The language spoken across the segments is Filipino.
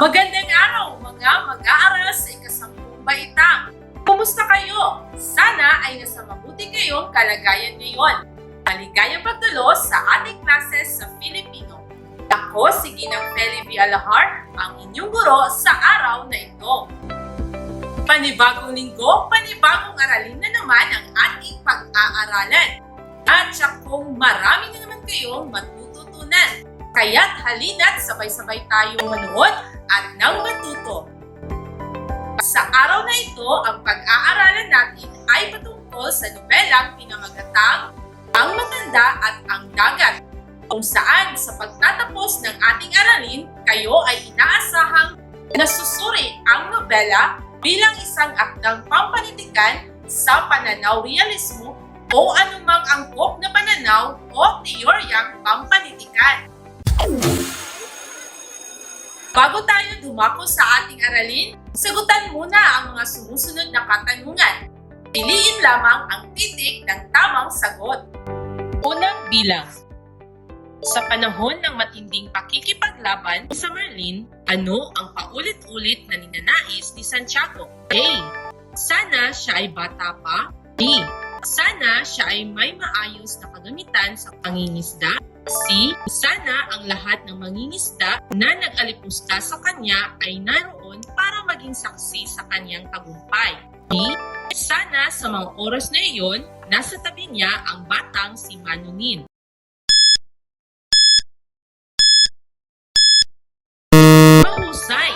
Magandang araw mga mag-aaral sa ikasampung baitang. Kumusta kayo? Sana ay nasa mabuti kayong kalagayan ngayon. Maligayang pagtulo sa ating klases sa Filipino. Ako si Ginang Feli Vialahar, ang inyong guro sa araw na ito. Panibagong linggo, panibagong aralin na naman ang ating pag-aaralan. At siya kung marami na naman kayong matututunan. Kaya't halina't sabay-sabay tayong manood at nang matuto. Sa araw na ito, ang pag-aaralan natin ay patungkol sa nobelang pinamagatang Ang Matanda at Ang Dagat, kung saan sa pagtatapos ng ating aralin, kayo ay inaasahang nasusuri ang nobela bilang isang akdang pampanitikan sa pananaw realismo o anumang angkop na pananaw o teoryang pampanitikan. Bago tayo dumako sa ating aralin, sagutan muna ang mga sumusunod na katanungan. Piliin lamang ang titik ng tamang sagot. Unang bilang. Sa panahon ng matinding pakikipaglaban sa Merlin, ano ang paulit-ulit na ninanais ni Santiago? A. Sana siya ay bata pa. B. Sana siya ay may maayos na kagamitan sa pangingisda. C. Sana ang lahat ng mangingisda na nag-alipusta sa kanya ay naroon para maging saksi sa kanyang tagumpay. D. Sana sa mga oras na iyon, nasa tabi niya ang batang si Manunin. Mahusay!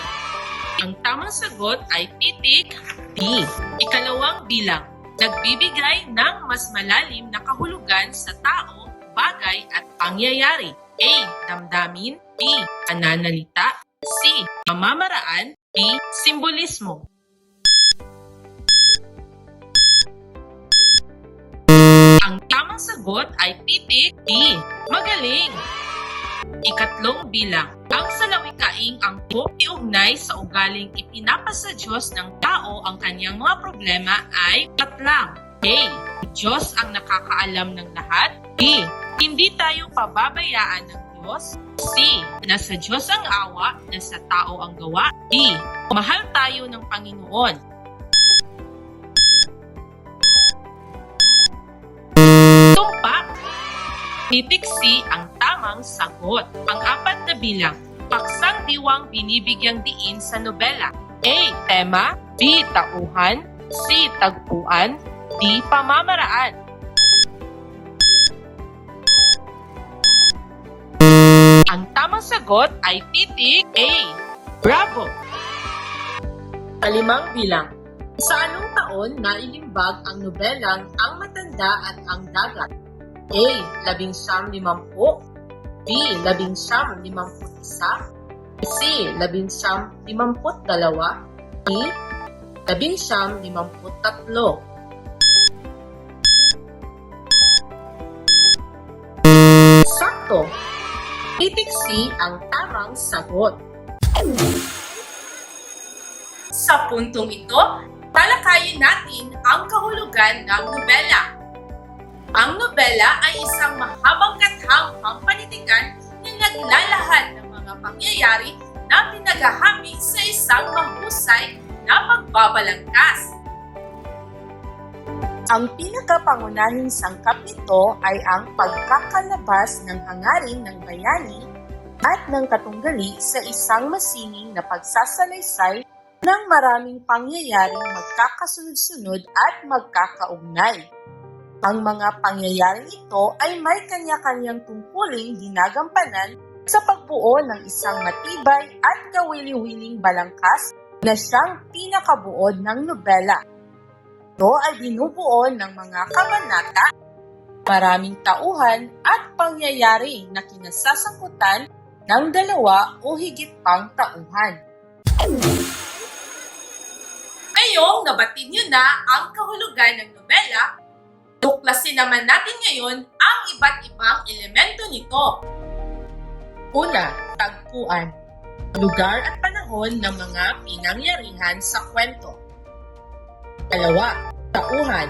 Ang tamang sagot ay titik D. Ikalawang bilang. Nagbibigay ng mas malalim na kahulugan sa tao, bagay at pangyayari. A. Damdamin. B. Pananalita. C. Mamamaraan. D. Simbolismo. Ang tamang sagot ay titik D. Magaling! Ikatlong bilang. Ang salawikaing angkop iugnay sa ugaling ipinapasa Diyos ng tao ang kanyang mga problema ay katlang. A. Diyos ang nakakaalam ng lahat. B. Hindi tayo pababayaan ng Diyos. C. Nasa Diyos ang awa, nasa tao ang gawa. D. Mahal tayo ng Panginoon. Titik C ang tamang sagot. Pang-apat na bilang, paksang diwang binibigyang diin sa nobela. A. Tema B. Tauhan C. Tagpuan D. Pamamaraan Ang tamang sagot ay titik A. Bravo! Kalimang bilang, sa anong taon nailimbag ang nobelang Ang Matanda at Ang Dagat? A. Labing siyam limampu B. Labing siyam limamput isa C. Labing siyam limamput dalawa D. Labing siyam limamput tatlo Sakto! Titik C ang tamang sagot. Sa puntong ito, talakayin natin ang kahulugan ng nobela. Ang nobela ay isang mahabang kathang pampanitikan na naglalahad ng mga pangyayari na pinaghahabi sa isang mahusay na pagbabalangkas. Ang pinakapangunahing sangkap nito ay ang pagkakalabas ng hangarin ng bayani at ng katunggali sa isang masining na pagsasalaysay ng maraming pangyayaring magkakasunod-sunod at magkakaugnay. Ang mga pangyayaring ito ay may kanya-kanyang tungkuling ginagampanan sa pagbuo ng isang matibay at kawili-wiling balangkas na siyang pinakabuod ng nobela. Ito ay binubuo ng mga kabanata, maraming tauhan at pangyayari na kinasasangkutan ng dalawa o higit pang tauhan. Ngayong nabatid nyo na ang kahulugan ng nobela, tuklasin naman natin ngayon ang iba't ibang elemento nito. Una, tagpuan. Lugar at panahon ng mga pinangyarihan sa kwento. Dalawa, tauhan.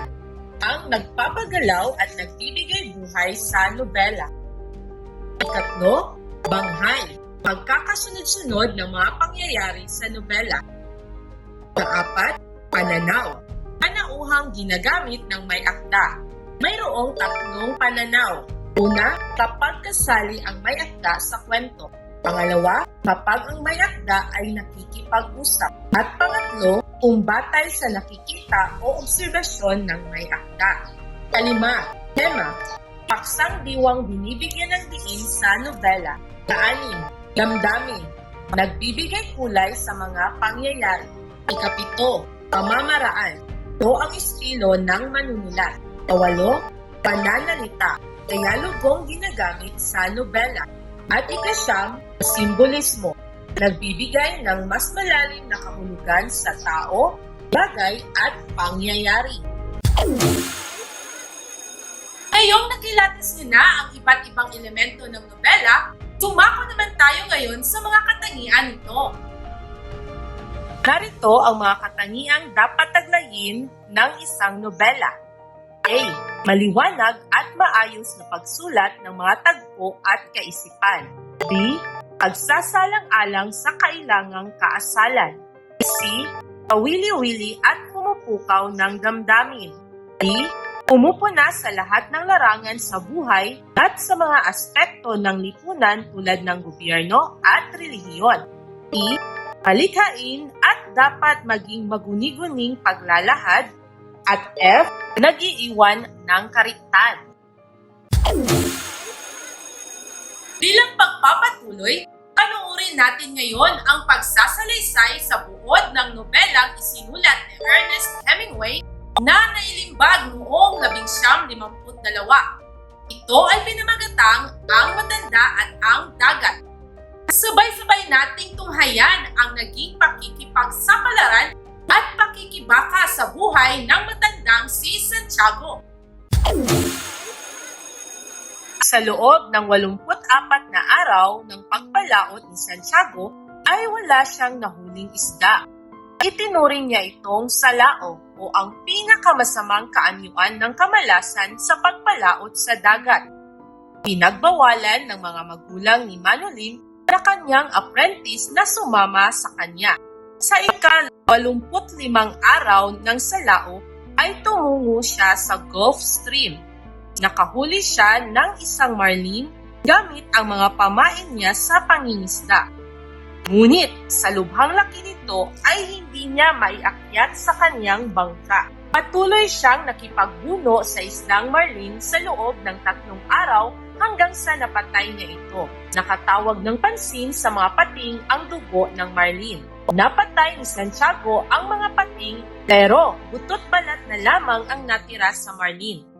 Ang nagpapagalaw at nagbibigay buhay sa nobela. Ikatlo, banghay. pagkakasunod-sunod ng mga pangyayari sa nobela. Pang-apat, pananaw. Panauhang ginagamit ng may akda. Mayroong tatlong pananaw. Una, kapag kasali ang may akda sa kwento. Pangalawa, kapag ang may akda ay nakikipag-usap. At pangatlo, kung batay sa nakikita o obserbasyon ng may akda. Kalima, tema. Paksang diwang binibigyan ng diin sa nobela. Kaanim, damdamin. Nagbibigay kulay sa mga pangyayari. Ikapito, pamamaraan. Ito ang estilo ng manunulat. Kawalo, pananalita. Kaya lugong ginagamit sa nobela. At ikasyam, simbolismo. Nagbibigay ng mas malalim na kahulugan sa tao, bagay at pangyayari. Ngayong nakilatis niyo na ang iba't ibang elemento ng nobela, tumako naman tayo ngayon sa mga katangian nito. Narito ang mga katangiang dapat taglayin ng isang nobela. A. Maliwanag at maayos na pagsulat ng mga tagpo at kaisipan. B. Pagsasalang-alang sa kailangang kaasalan. C. Pawili-wili at pumupukaw ng damdamin. D. Pumupuna sa lahat ng larangan sa buhay at sa mga aspekto ng lipunan tulad ng gobyerno at relihiyon. E. Malikhain at dapat maging maguni-guning paglalahad. At F. Nag-iiwan ng kariktan. Bilang pagpapatuloy, panuorin natin ngayon ang pagsasalaysay sa buod ng nobelang isinulat ni Ernest Hemingway na nailimbag noong 1952. Ito ay pinamagatang Ang Matanda at Ang Dagat. Sabay-sabay nating tunghayan ang naging pakikipagsapalaran at pakikibaka sa buhay ng matandang si Santiago. Sa loob ng 84 na araw ng pagpalaot ni Santiago ay wala siyang nahuling isda. Itinuring niya itong salao o ang pinakamasamang kaanyuan ng kamalasan sa pagpalaot sa dagat. Pinagbawalan ng mga magulang ni Manolin na kanyang apprentice na sumama sa kanya. Sa ika-85 araw ng salao ay tumungo siya sa Gulf Stream. Nakahuli siya ng isang marlin gamit ang mga pamain niya sa pangingisda. Ngunit sa lubhang laki nito ay hindi niya maiakyat sa kanyang bangka. Patuloy siyang nakipagbuno sa isdang marlin sa loob ng tatlong araw hanggang sa napatay niya ito. Nakatawag ng pansin sa mga pating ang dugo ng marlin. Napatay ni Santiago ang mga pating pero butot balat na lamang ang natira sa marlin.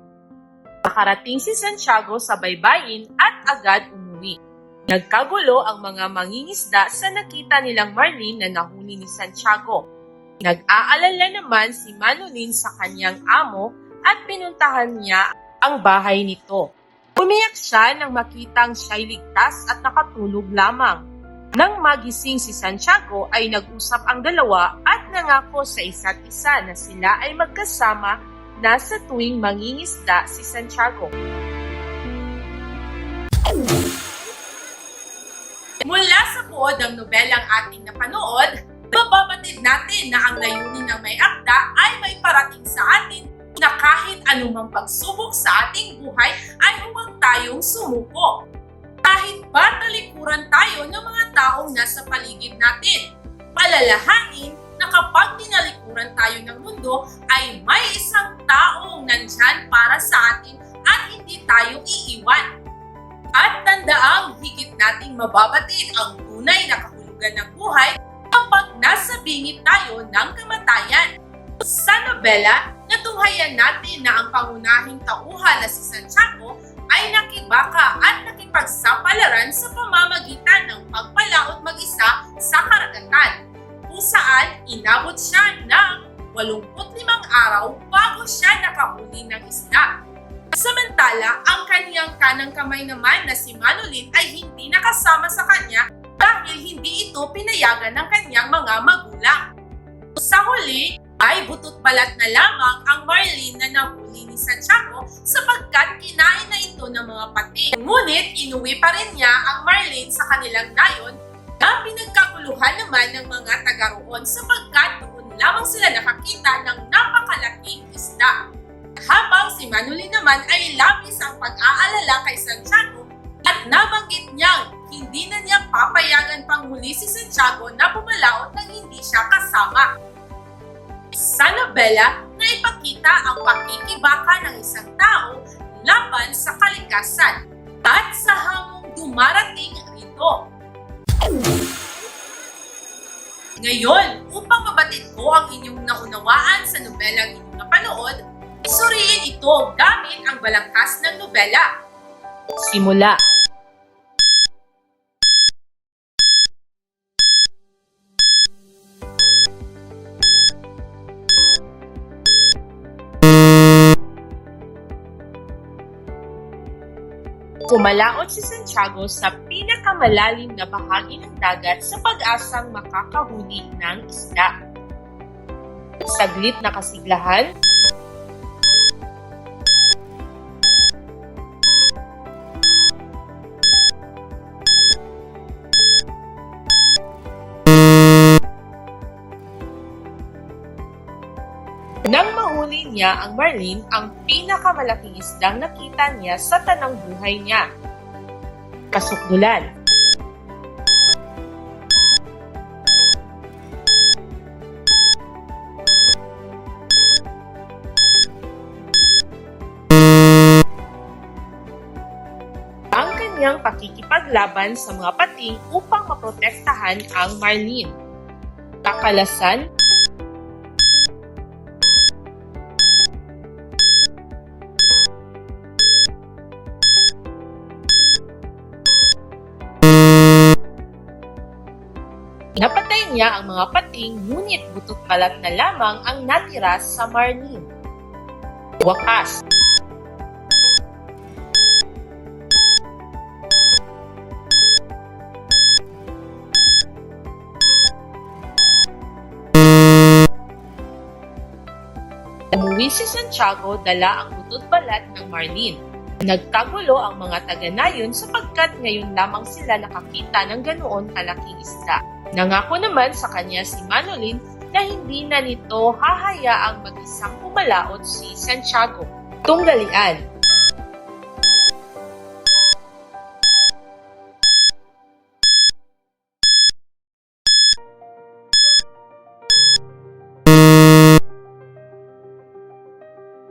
Nakarating si Santiago sa baybayin at agad umuwi. Nagkagulo ang mga mangingisda sa nakita nilang marlin na nahuli ni Santiago. Nag-aalala naman si Manolin sa kanyang amo at pinuntahan niya ang bahay nito. Umiyak siya nang makitang siya'y ligtas at nakatulog lamang. Nang magising si Santiago ay nag-usap ang dalawa at nangako sa isa't isa na sila ay magkasama na sa tuwing mangingisda si Santiago. Mula sa buod ng nobelang ating napanood, mababatid natin na ang layunin ng may akda ay may parating sa atin na kahit anumang pagsubok sa ating buhay ay huwag tayong sumuko. Kahit ba talikuran tayo ng mga taong nasa paligid natin, palalahanin na kapag tinalikuran tayo ng mundo ay may isang taong nandyan para sa atin at hindi tayo iiwan. At tandaang higit nating mababatid ang tunay na kahulugan ng buhay kapag nasa bingit tayo ng kamatayan. Sa nobela, natunghayan natin na ang pangunahing tauhan na si Santiago ay nakibaka at nakipagsapalaran sa pamamagitan ng pagpalaot mag-isa sa karagatan, kung saan inabot siya ng 85 araw bago siya nakahuli ng isda. Samantala, ang kaniyang kanang kamay naman na si Manolin ay hindi nakasama sa kanya dahil hindi ito pinayagan ng kanyang mga magulang. Sa huli, ay butot balat na lamang ang Marlene na nahuli ni Santiago sapagkat kinain na ito ng mga pati. Ngunit inuwi pa rin niya ang Marlene sa kanilang nayon na pinagkakuluhan naman ng mga taga roon sapagkat doon lamang sila nakakita ng napakalaking isda. Habang si Manuli naman ay labis ang pag-aalala kay Santiago at nabanggit niyang hindi na niya papayagan pang muli si Santiago na pumalaot nang hindi siya kasama. Sa nobela na ipakita ang pakikibaka ng isang tao laban sa kalikasan at sa hamong dumarating rito. Ngayon, upang mabatid ko ang inyong naunawaan sa nobelang inyong napanood, suriin ito gamit ang balangkas ng nobela. Simula. Kumalaot si Santiago sa pinakamalalim na bahagi ng dagat sa pag-asang makakahuli ng isda. Saglit na kasiglahan, niya ang marlin, ang pinakamalaking isdang nakita niya sa tanang buhay niya. Kasukdulan. Ang kanyang pakikipaglaban sa mga pating upang maprotektahan ang marlin. Kakalasan, Napatay niya ang mga pating ngunit butot balat na lamang ang natira sa marlin. Wakas. Umuwi si Santiago dala ang butot balat ng marlin. Nagkagulo ang mga taga-nayon sapagkat ngayon lamang sila nakakita ng ganoon kalaking isda. Nangako naman sa kanya si Manolin na hindi na nito hahayaang mag-isang pumalaot si Santiago. Tunggalian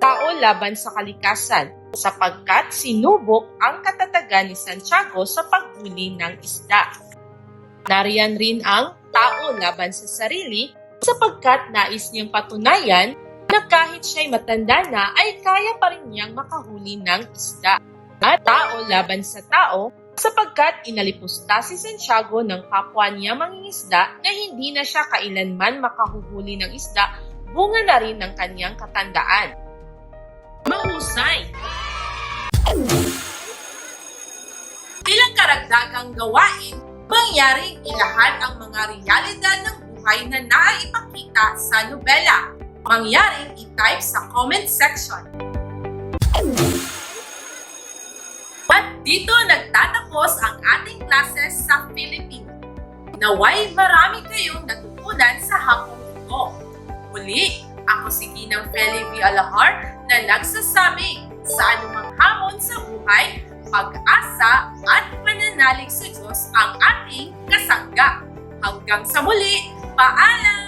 tao laban sa kalikasan sapagkat sinubok ang katatagan ni Santiago sa paghuli ng isda. Nariyan rin ang tao laban sa sarili sapagkat nais niyang patunayan na kahit siya'y matanda na ay kaya pa rin niyang makahuli ng isda. At tao laban sa tao sapagkat inalipusta si Santiago ng kapwa niya mangingisda na hindi na siya kailanman makahuhuli ng isda bunga na rin ng kanyang katandaan. Mahusay! Bilang karagdagang gawain, mangyaring ilahan ang mga realidad ng buhay na naipakita sa nobela. Mangyaring i-type sa comment section. At dito nagtatapos ang ating classes sa Filipino. Naway marami kayong natutunan sa hapong ito. Muli, ako si Ginang Feli V. Alahar na nagsasabing sa anumang hamon sa buhay, pag-asa at pananalig sa Diyos ang ating kasangga. Hanggang sa muli, paalam!